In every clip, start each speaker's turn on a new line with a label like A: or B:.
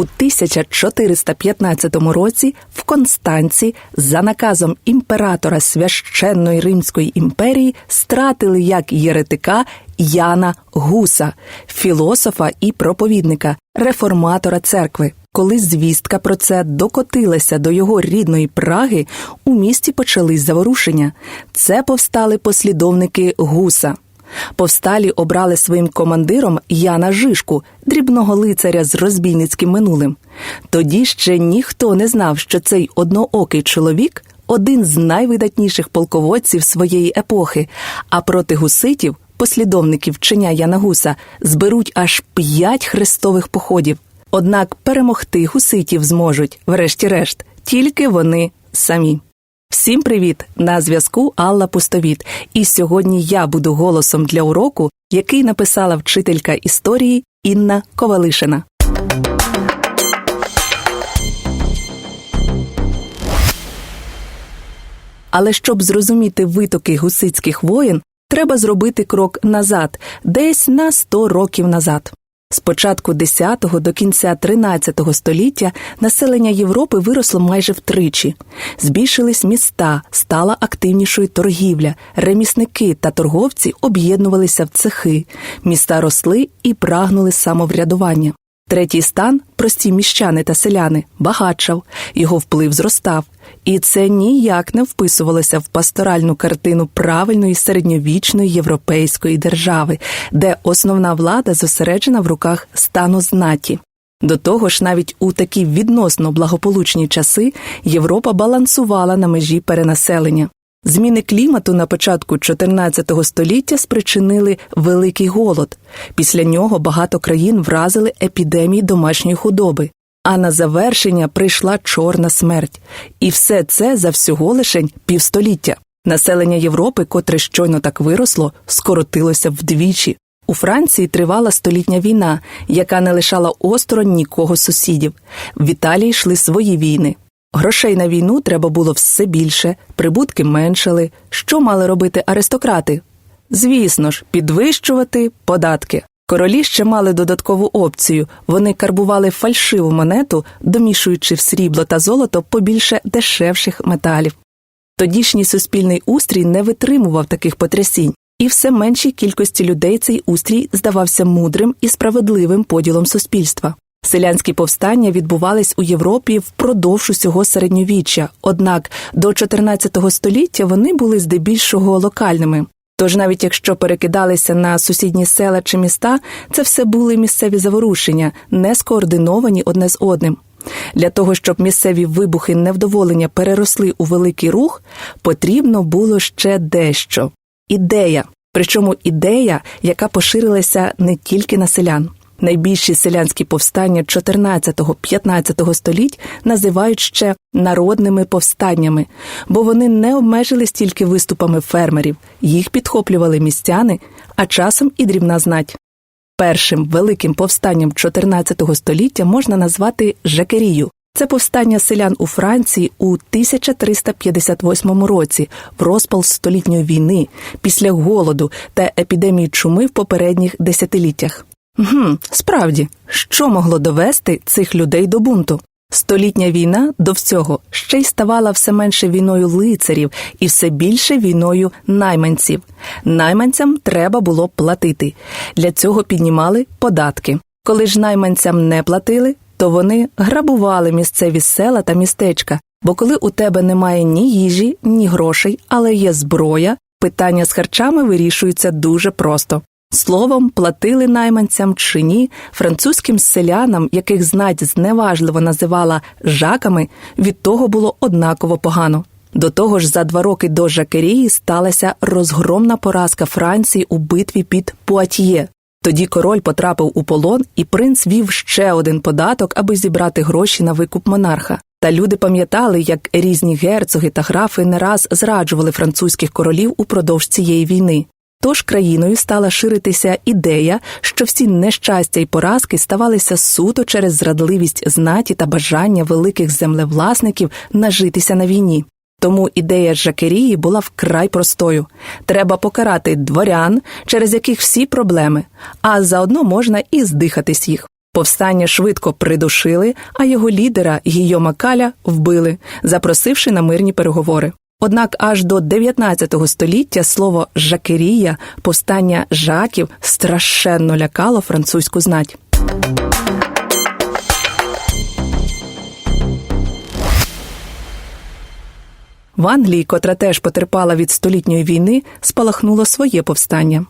A: У 1415 році в Констанці за наказом імператора священної Римської імперії стратили як єретика Яна Гуса, філософа і проповідника, реформатора церкви. Коли звістка про це докотилася до його рідної Праги, у місті почались заворушення. Це повстали послідовники Гуса. Повсталі обрали своїм командиром Яна Жишку, дрібного лицаря з розбійницьким минулим. Тоді ще ніхто не знав, що цей одноокий чоловік один з найвидатніших полководців своєї епохи, а проти гуситів, послідовників вчення Яна Гуса, зберуть аж п'ять хрестових походів. Однак перемогти гуситів зможуть, врешті-решт, тільки вони самі. Всім привіт! На зв'язку Алла Пустовіт. І сьогодні я буду голосом для уроку, який написала вчителька історії Інна Ковалишина. Але щоб зрозуміти витоки гусицьких воєн, треба зробити крок назад, десь на 100 років назад. З початку 10-го до кінця 13-го століття населення Європи виросло майже втричі. Збільшились міста, стала активнішою торгівля, ремісники та торговці об'єднувалися в цехи, міста росли і прагнули самоврядування. Третій стан прості міщани та селяни багатшав, його вплив зростав, і це ніяк не вписувалося в пасторальну картину правильної середньовічної європейської держави, де основна влада зосереджена в руках стану знаті. До того ж, навіть у такі відносно благополучні часи Європа балансувала на межі перенаселення. Зміни клімату на початку 14 століття спричинили великий голод. Після нього багато країн вразили епідемії домашньої худоби. А на завершення прийшла чорна смерть. І все це за всього лишень півстоліття. Населення Європи, котре щойно так виросло, скоротилося вдвічі. У Франції тривала столітня війна, яка не лишала осторонь нікого сусідів. В Італії йшли свої війни. Грошей на війну треба було все більше, прибутки меншали. Що мали робити аристократи? Звісно ж, підвищувати податки. Королі ще мали додаткову опцію вони карбували фальшиву монету, домішуючи в срібло та золото побільше дешевших металів. Тодішній суспільний устрій не витримував таких потрясінь, і все меншій кількості людей цей устрій здавався мудрим і справедливим поділом суспільства. Селянські повстання відбувались у Європі впродовж усього середньовіччя, однак до 14 століття вони були здебільшого локальними. Тож навіть якщо перекидалися на сусідні села чи міста, це все були місцеві заворушення, не скоординовані одне з одним. Для того, щоб місцеві вибухи невдоволення переросли у великий рух, потрібно було ще дещо ідея. Причому ідея, яка поширилася не тільки на селян. Найбільші селянські повстання 14-15 століть називають ще народними повстаннями, бо вони не обмежились тільки виступами фермерів, їх підхоплювали містяни, а часом і дрібна знать. Першим великим повстанням 14 століття можна назвати Жакерію. Це повстання селян у Франції у 1358 році, в розпал столітньої війни, після голоду та епідемії чуми в попередніх десятиліттях. Гм, Справді, що могло довести цих людей до бунту? Столітня війна до всього ще й ставала все менше війною лицарів і все більше війною найманців. Найманцям треба було платити. Для цього піднімали податки. Коли ж найманцям не платили, то вони грабували місцеві села та містечка. Бо коли у тебе немає ні їжі, ні грошей, але є зброя, питання з харчами вирішується дуже просто. Словом, платили найманцям чи ні, французьким селянам, яких знать зневажливо називала жаками, від того було однаково погано. До того ж, за два роки до Жакерії сталася розгромна поразка Франції у битві під Пуатьє. Тоді король потрапив у полон, і принц вів ще один податок, аби зібрати гроші на викуп монарха. Та люди пам'ятали, як різні герцоги та графи не раз зраджували французьких королів упродовж цієї війни. Тож країною стала ширитися ідея, що всі нещастя і поразки ставалися суто через зрадливість знаті та бажання великих землевласників нажитися на війні. Тому ідея Жакерії була вкрай простою: треба покарати дворян, через яких всі проблеми, а заодно можна і здихатись їх. Повстання швидко придушили, а його лідера Гійома Каля вбили, запросивши на мирні переговори. Однак аж до 19 століття слово жакерія, повстання жаків, страшенно лякало французьку знать. В Англії, котра теж потерпала від столітньої війни, спалахнуло своє повстання.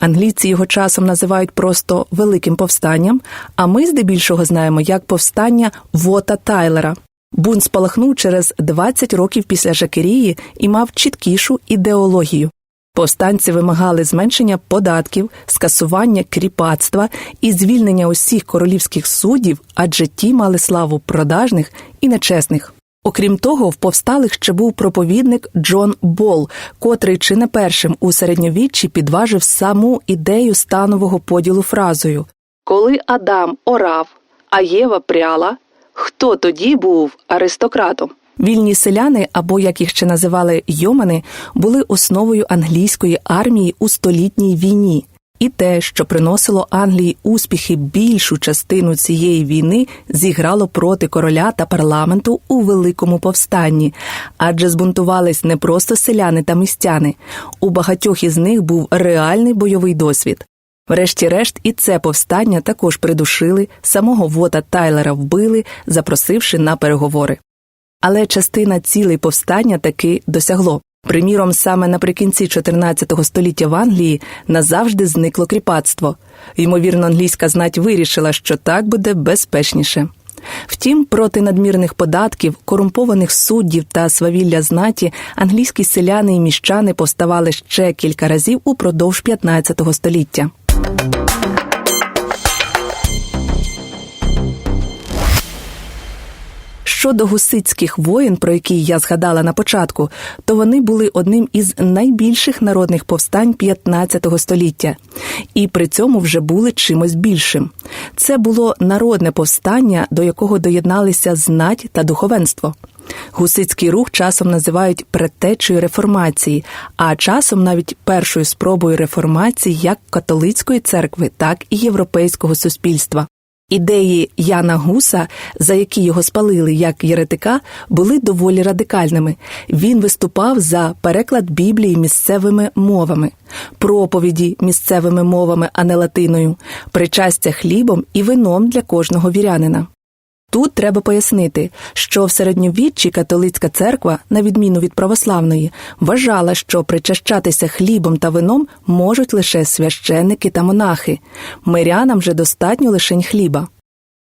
A: Англійці його часом називають просто Великим повстанням, а ми здебільшого знаємо як повстання Вота Тайлера. Бунт спалахнув через 20 років після Жакерії і мав чіткішу ідеологію. Повстанці вимагали зменшення податків, скасування кріпацтва і звільнення усіх королівських суддів, адже ті мали славу продажних і нечесних. Окрім того, в повсталих ще був проповідник Джон Бол, котрий чи не першим у середньовіччі підважив саму ідею станового поділу фразою Коли Адам орав, а Єва пряла, хто тоді був аристократом? Вільні селяни, або як їх ще називали йомани, були основою англійської армії у столітній війні. І те, що приносило Англії успіхи більшу частину цієї війни, зіграло проти короля та парламенту у великому повстанні, адже збунтувались не просто селяни та містяни. У багатьох із них був реальний бойовий досвід. Врешті-решт, і це повстання також придушили, самого вота Тайлера вбили, запросивши на переговори. Але частина цілей повстання таки досягло. Приміром, саме наприкінці 14 століття в Англії назавжди зникло кріпацтво. Ймовірно, англійська знать вирішила, що так буде безпечніше. Втім, проти надмірних податків, корумпованих суддів та свавілля знаті англійські селяни і міщани повставали ще кілька разів упродовж 15 століття. thank you Щодо гусицьких воїн, про які я згадала на початку, то вони були одним із найбільших народних повстань 15 століття, і при цьому вже були чимось більшим. Це було народне повстання, до якого доєдналися знать та духовенство. Гусицький рух часом називають предтечею реформації, а часом навіть першою спробою реформації як католицької церкви, так і європейського суспільства. Ідеї Яна Гуса, за які його спалили як єретика, були доволі радикальними. Він виступав за переклад Біблії місцевими мовами, проповіді місцевими мовами, а не латиною, причастя хлібом і вином для кожного вірянина. Тут треба пояснити, що в середньовіччі католицька церква, на відміну від православної, вважала, що причащатися хлібом та вином можуть лише священники та монахи, мирянам же достатньо лишень хліба,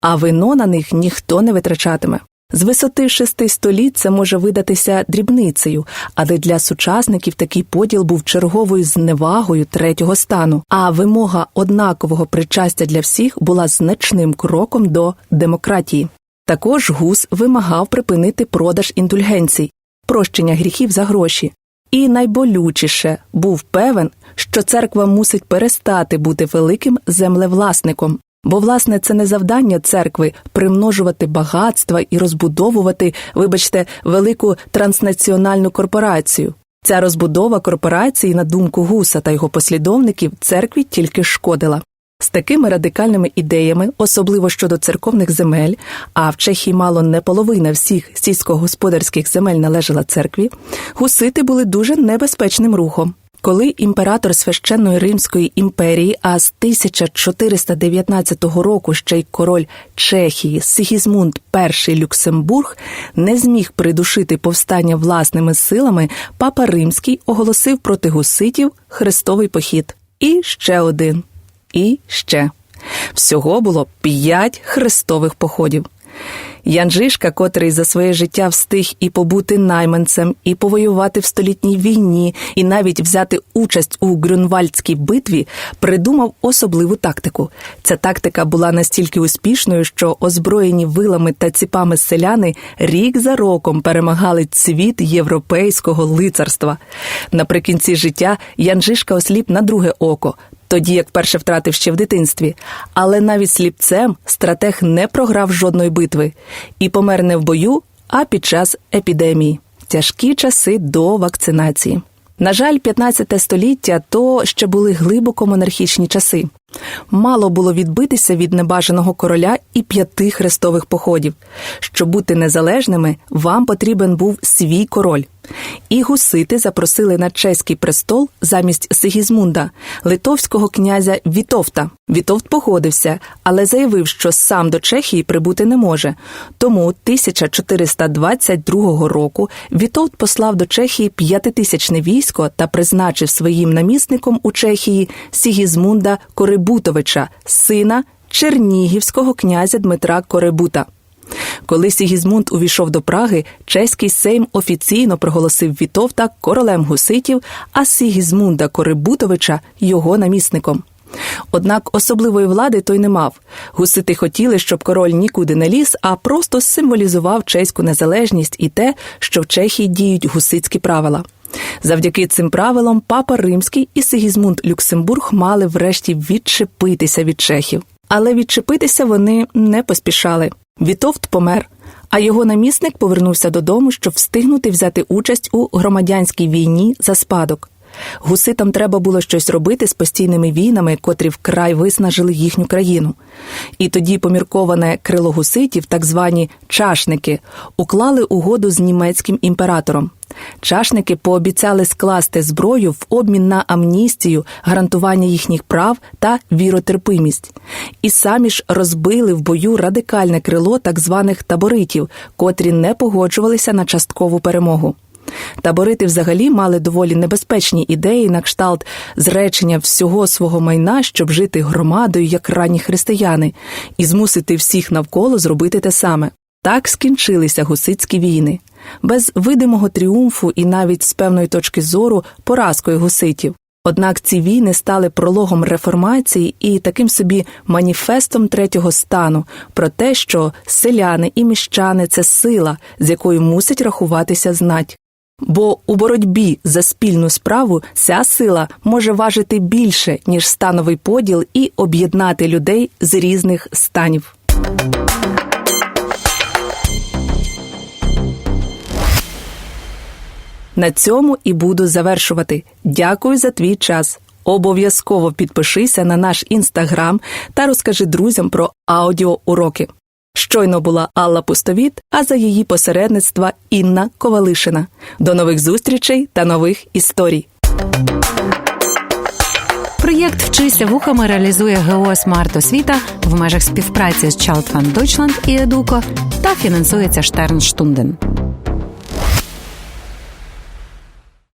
A: а вино на них ніхто не витрачатиме. З висоти шести століть це може видатися дрібницею, але для сучасників такий поділ був черговою зневагою третього стану, а вимога однакового причастя для всіх була значним кроком до демократії. Також гус вимагав припинити продаж індульгенцій, прощення гріхів за гроші. І найболючіше був певен, що церква мусить перестати бути великим землевласником, Бо, власне, це не завдання церкви примножувати багатства і розбудовувати, вибачте, велику транснаціональну корпорацію. Ця розбудова корпорації, на думку гуса та його послідовників, церкві тільки шкодила. З такими радикальними ідеями, особливо щодо церковних земель, а в Чехії мало не половина всіх сільськогосподарських земель належала церкві, гусити були дуже небезпечним рухом. Коли імператор священної Римської імперії, а з 1419 року ще й король Чехії Сигізмунд І Люксембург не зміг придушити повстання власними силами, папа Римський оголосив проти гуситів хрестовий похід. І ще один. І ще. Всього було п'ять хрестових походів. Ян Жишка, котрий за своє життя встиг і побути найманцем, і повоювати в столітній війні, і навіть взяти участь у Грюнвальдській битві, придумав особливу тактику. Ця тактика була настільки успішною, що озброєні вилами та ціпами селяни рік за роком перемагали цвіт європейського лицарства. Наприкінці життя Ян Жишка осліп на друге око тоді як перше втратив ще в дитинстві. Але навіть сліпцем стратег не програв жодної битви і помер не в бою, а під час епідемії. Тяжкі часи до вакцинації. На жаль, 15 століття то ще були глибоко монархічні часи. Мало було відбитися від небажаного короля і п'яти хрестових походів. Щоб бути незалежними, вам потрібен був свій король. І гусити запросили на чеський престол замість Сигізмунда, литовського князя Вітовта. Вітовт погодився, але заявив, що сам до Чехії прибути не може. Тому 1422 року Вітовт послав до Чехії п'ятитисячне військо та призначив своїм намісником у Чехії Сігізмунда Корибутовича, сина чернігівського князя Дмитра Корибута. Коли Сігізмунд увійшов до Праги, чеський сейм офіційно проголосив Вітовта королем гуситів, а Сігізмунда Корибутовича його намісником. Однак особливої влади той не мав. Гусити хотіли, щоб король нікуди не ліз, а просто символізував чеську незалежність і те, що в Чехії діють гусицькі правила. Завдяки цим правилам папа Римський і Сигізмунд Люксембург мали врешті відчепитися від чехів. Але відчепитися вони не поспішали. Вітовт помер, а його намісник повернувся додому, щоб встигнути взяти участь у громадянській війні за спадок. Гуситам треба було щось робити з постійними війнами, котрі вкрай виснажили їхню країну. І тоді помірковане крило гуситів, так звані чашники, уклали угоду з німецьким імператором. Чашники пообіцяли скласти зброю в обмін на амністію, гарантування їхніх прав та віротерпимість, і самі ж розбили в бою радикальне крило так званих таборитів, котрі не погоджувалися на часткову перемогу. Таборити взагалі мали доволі небезпечні ідеї на кшталт зречення всього свого майна, щоб жити громадою, як ранні християни, і змусити всіх навколо зробити те саме. Так скінчилися гусицькі війни, без видимого тріумфу і навіть з певної точки зору поразкою гуситів. Однак ці війни стали прологом реформації і таким собі маніфестом третього стану про те, що селяни і міщани це сила, з якою мусить рахуватися знать. Бо у боротьбі за спільну справу ця сила може важити більше, ніж становий поділ, і об'єднати людей з різних станів. На цьому і буду завершувати. Дякую за твій час. Обов'язково підпишися на наш інстаграм та розкажи друзям про аудіоуроки. Щойно була Алла Пустовіт, а за її посередництва Інна Ковалишина. До нових зустрічей та нових історій.
B: Проєкт Вчися вухами реалізує ГО «Смарт Освіта в межах співпраці з Child Fund Deutschland і Едуко та фінансується Штернштунден.